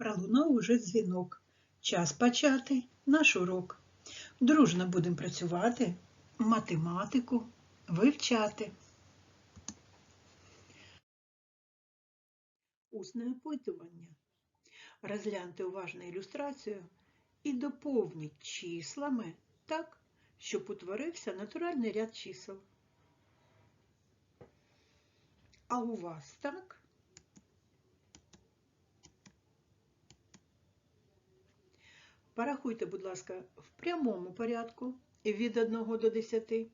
Пролунав уже дзвінок. Час почати наш урок. Дружно будемо працювати, математику вивчати. Усне опитування. Розгляньте уважно ілюстрацію і доповніть числами так, щоб утворився натуральний ряд чисел. А у вас так? Порахуйте, будь ласка, в прямому порядку від 1 до 10,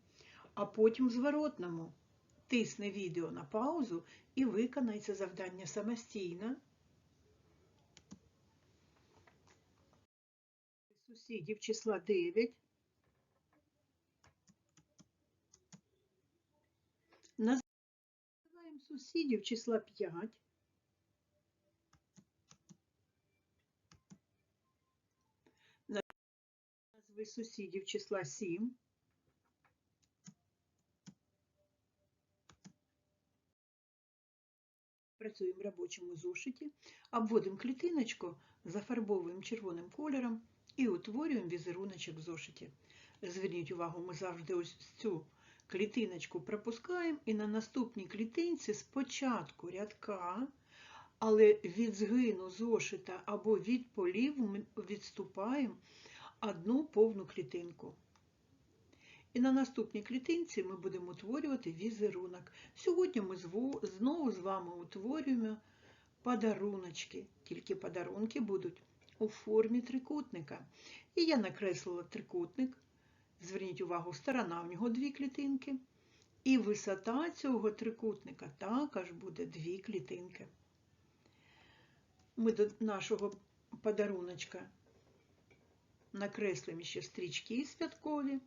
а потім в зворотному. Тисни відео на паузу і виконай це завдання самостійно. Сусідів числа 9. Називаємо сусідів числа 5. Назви сусідів числа 7. Працюємо в робочому зошиті, обводимо клітиночку, зафарбовуємо червоним кольором і утворюємо візеруночок в зошиті. Зверніть увагу, ми завжди ось цю клітиночку пропускаємо і на наступній клітинці спочатку рядка, але від згину зошита або від полів ми відступаємо одну повну клітинку. І на наступній клітинці ми будемо утворювати візерунок. Сьогодні ми знову з вами утворюємо подаруночки, тільки подарунки будуть у формі трикутника. І я накреслила трикутник. Зверніть увагу, сторона в нього дві клітинки. І висота цього трикутника також буде дві клітинки. Ми до нашого подаруночка накреслимо ще стрічки святкові.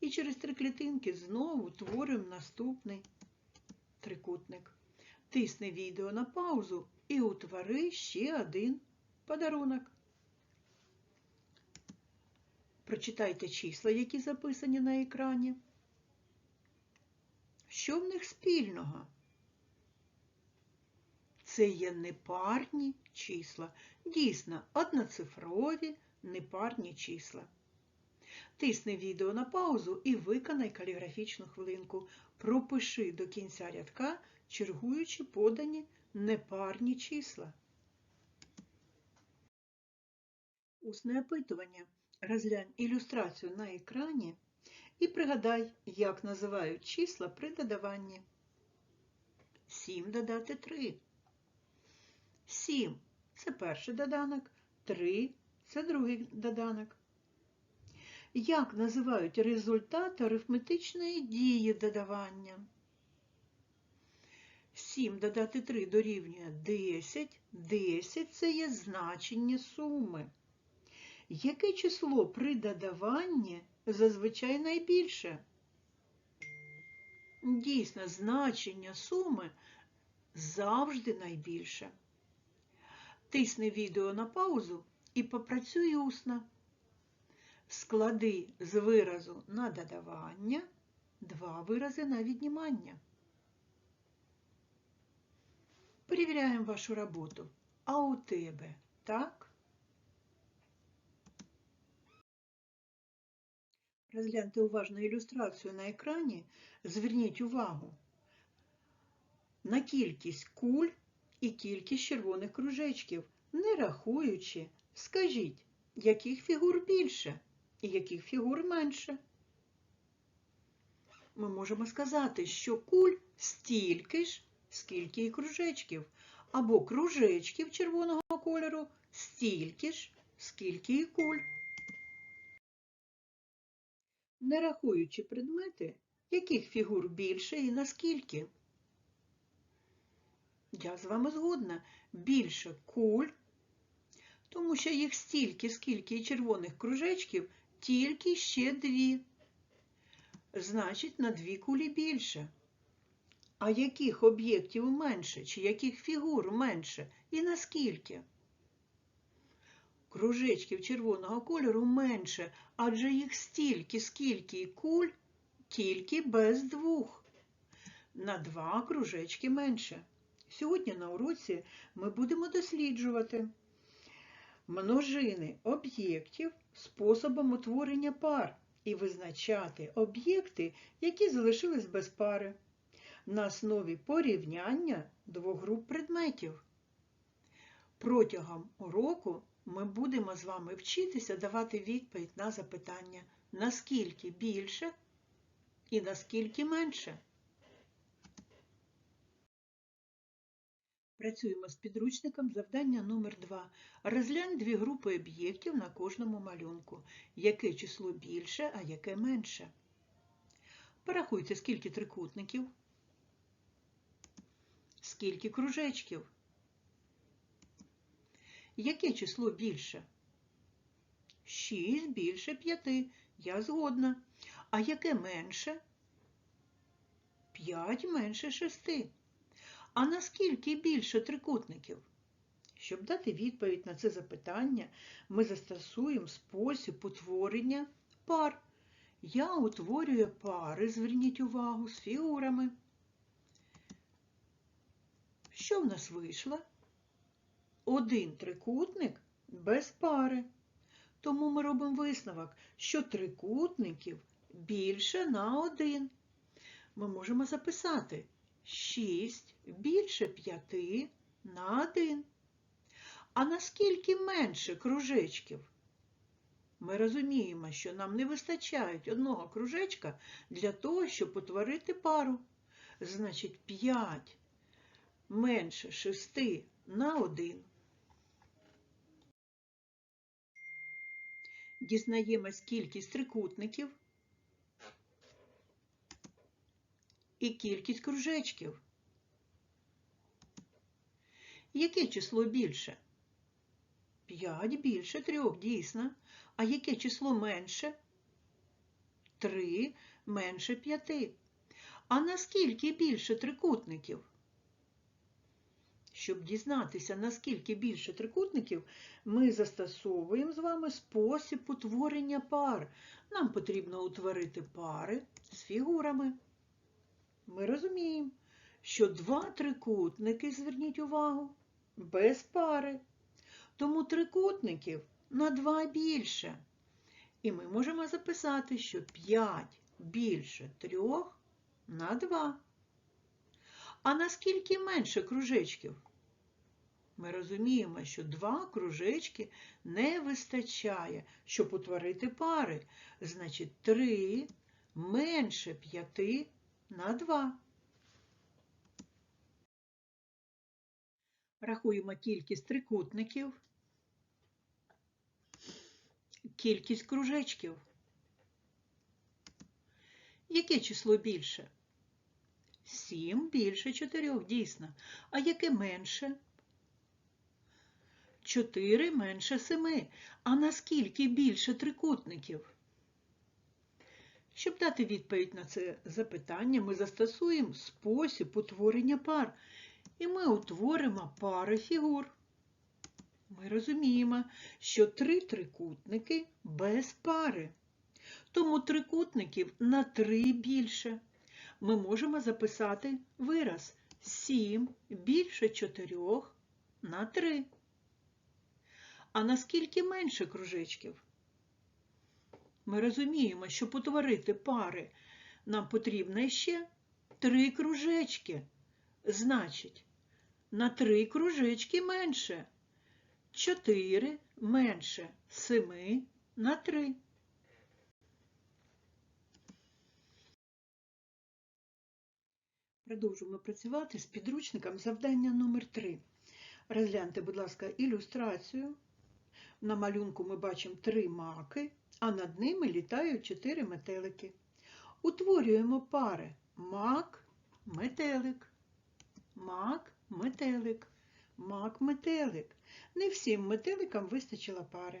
І через три клітинки знову утворюємо наступний трикутник. Тисни відео на паузу і утвори ще один подарунок. Прочитайте числа, які записані на екрані. Що в них спільного? Це є непарні числа. Дійсно, одноцифрові непарні числа. Тисни відео на паузу і виконай каліграфічну хвилинку. Пропиши до кінця рядка, чергуючи подані непарні числа. Усне опитування. Розглянь ілюстрацію на екрані і пригадай, як називають числа при додаванні. 7 додати 3. 7 це перший доданок, 3 це другий доданок. Як називають результат арифметичної дії додавання? 7 додати 3 дорівнює 10. 10 це є значення суми. Яке число при додаванні зазвичай найбільше? Дійсно, значення суми завжди найбільше. Тисни відео на паузу і попрацюй усно. Склади з виразу на додавання два вирази на віднімання. Перевіряємо вашу роботу. А у тебе так? Розгляньте уважно ілюстрацію на екрані. Зверніть увагу на кількість куль і кількість червоних кружечків, не рахуючи, скажіть, яких фігур більше і яких фігур менше. Ми можемо сказати, що куль стільки ж, скільки і кружечків, або кружечків червоного кольору стільки ж, скільки і куль. Не рахуючи предмети, яких фігур більше і наскільки. Я з вами згодна, більше куль, тому що їх стільки, скільки і червоних кружечків, тільки ще дві. Значить, на дві кулі більше. А яких об'єктів менше, чи яких фігур менше і наскільки? Кружечків червоного кольору менше, адже їх стільки, скільки і куль, тільки без двох. На два кружечки менше. Сьогодні на уроці ми будемо досліджувати, множини об'єктів способом утворення пар і визначати об'єкти, які залишились без пари на основі порівняння двох груп предметів. Протягом уроку ми будемо з вами вчитися давати відповідь на запитання, наскільки більше і наскільки менше. Працюємо з підручником завдання номер 2 Розглянь дві групи об'єктів на кожному малюнку. Яке число більше, а яке менше. Порахуйте, скільки трикутників, скільки кружечків. Яке число більше? 6 більше 5. Я згодна. А яке менше? 5 менше 6. А наскільки більше трикутників? Щоб дати відповідь на це запитання, ми застосуємо спосіб утворення пар. Я утворюю пари, зверніть увагу, з фігурами. Що в нас вийшло? Один трикутник без пари. Тому ми робимо висновок, що трикутників більше на один. Ми можемо записати 6 більше 5 на 1. А наскільки менше кружечків? Ми розуміємо, що нам не вистачають одного кружечка для того, щоб утворити пару. Значить, 5 менше 6 на 1. Дізнаємось кількість трикутників і кількість кружечків. Яке число більше? 5 більше 3, дійсно. А яке число менше? 3 менше 5. А наскільки більше трикутників? Щоб дізнатися, наскільки більше трикутників, ми застосовуємо з вами спосіб утворення пар. Нам потрібно утворити пари з фігурами. Ми розуміємо, що два трикутники, зверніть увагу, без пари. Тому трикутників на 2 більше. І ми можемо записати, що 5 більше 3 на 2. А наскільки менше кружечків? Ми розуміємо, що два кружечки не вистачає, щоб утворити пари. Значить, 3 менше 5 на 2. Рахуємо кількість трикутників, кількість кружечків. Яке число більше? 7 більше 4, дійсно. А яке менше? 4 менше 7. А наскільки більше трикутників? Щоб дати відповідь на це запитання, ми застосуємо спосіб утворення пар. І ми утворимо пари фігур. Ми розуміємо, що три трикутники без пари. Тому трикутників на 3 більше. Ми можемо записати вираз 7 більше 4 на 3. А наскільки менше кружечків? Ми розуміємо, щоб утворити пари, нам потрібно ще 3 кружечки. Значить, на 3 кружечки менше. 4 менше 7 на 3. Продовжуємо працювати з підручником завдання номер 3 Розгляньте, будь ласка, ілюстрацію. На малюнку ми бачимо три маки, а над ними літають чотири метелики. Утворюємо пари мак, метелик, мак, метелик, мак, метелик. Не всім метеликам вистачило пари.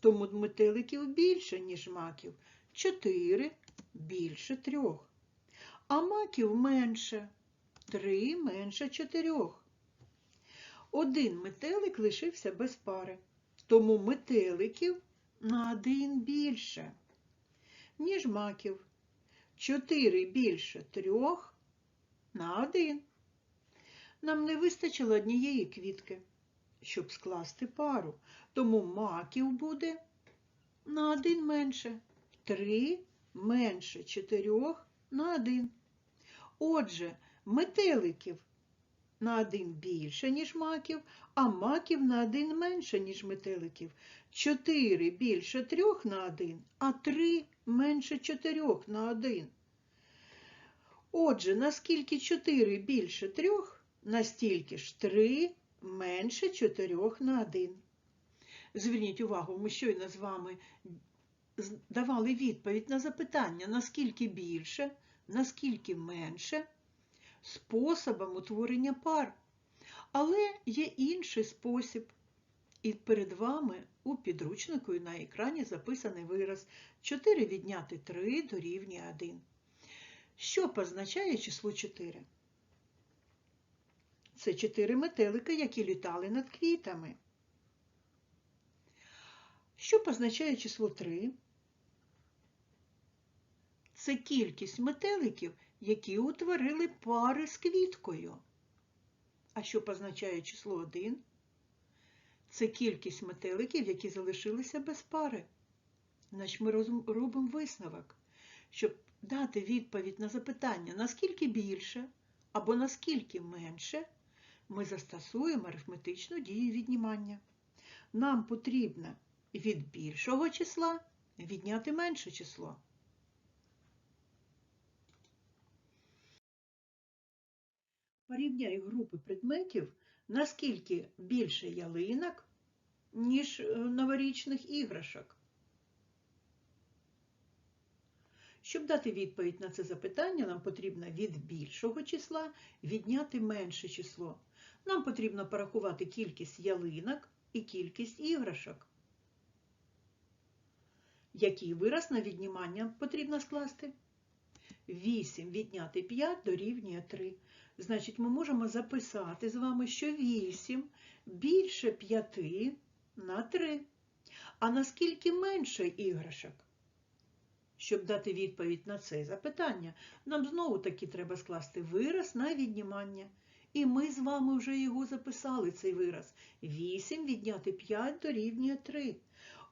Тому метеликів більше, ніж маків. Чотири більше трьох. А маків менше. Три менше чотирьох. Один метелик лишився без пари. Тому метеликів на один більше, ніж маків. Чотири більше трьох на один. Нам не вистачило однієї квітки. щоб скласти пару. Тому маків буде на один менше. 3 менше 4 на 1. Отже, метеликів на 1 більше, ніж маків, а маків на 1 менше, ніж метеликів. 4 більше 3 на 1, а 3 менше 4 на 1. Отже, наскільки 4 більше 3, настільки ж 3 менше 4 на 1. Зверніть увагу, ми щойно з вами давали відповідь на запитання, наскільки більше, наскільки менше способом утворення пар. Але є інший спосіб. І перед вами у підручнику і на екрані записаний вираз 4 відняти 3 дорівнює 1. Що позначає число 4? Це 4 метелика, які літали над квітами. Що позначає число 3? Це кількість метеликів, які утворили пари з квіткою. А що позначає число 1? Це кількість метеликів, які залишилися без пари. Значить, ми робимо висновок, щоб дати відповідь на запитання, наскільки більше або наскільки менше, ми застосуємо арифметичну дію віднімання. Нам потрібно від більшого числа відняти менше число. Порівняй групи предметів, наскільки більше ялинок, ніж е, новорічних іграшок. Щоб дати відповідь на це запитання, нам потрібно від більшого числа відняти менше число. Нам потрібно порахувати кількість ялинок і кількість іграшок. Який вираз на віднімання потрібно скласти? 8 відняти 5 дорівнює 3. Значить, ми можемо записати з вами, що 8 більше 5 на 3. А наскільки менше іграшок? Щоб дати відповідь на це запитання, нам знову таки треба скласти вираз на віднімання. І ми з вами вже його записали, цей вираз. 8 відняти 5 дорівнює 3.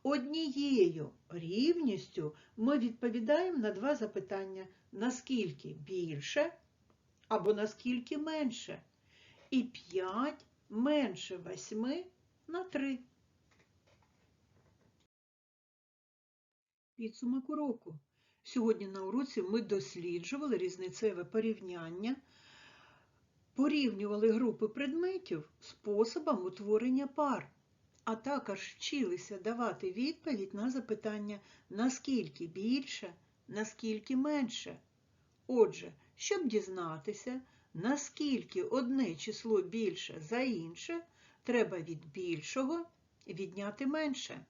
Однією рівністю ми відповідаємо на два запитання. Наскільки більше або наскільки менше. І 5 менше 8 на 3. Підсумок уроку. Сьогодні на уроці ми досліджували різницеве порівняння, порівнювали групи предметів способом утворення пар, а також вчилися давати відповідь на запитання, наскільки більше, наскільки менше. Отже, щоб дізнатися, наскільки одне число більше за інше, треба від більшого відняти менше.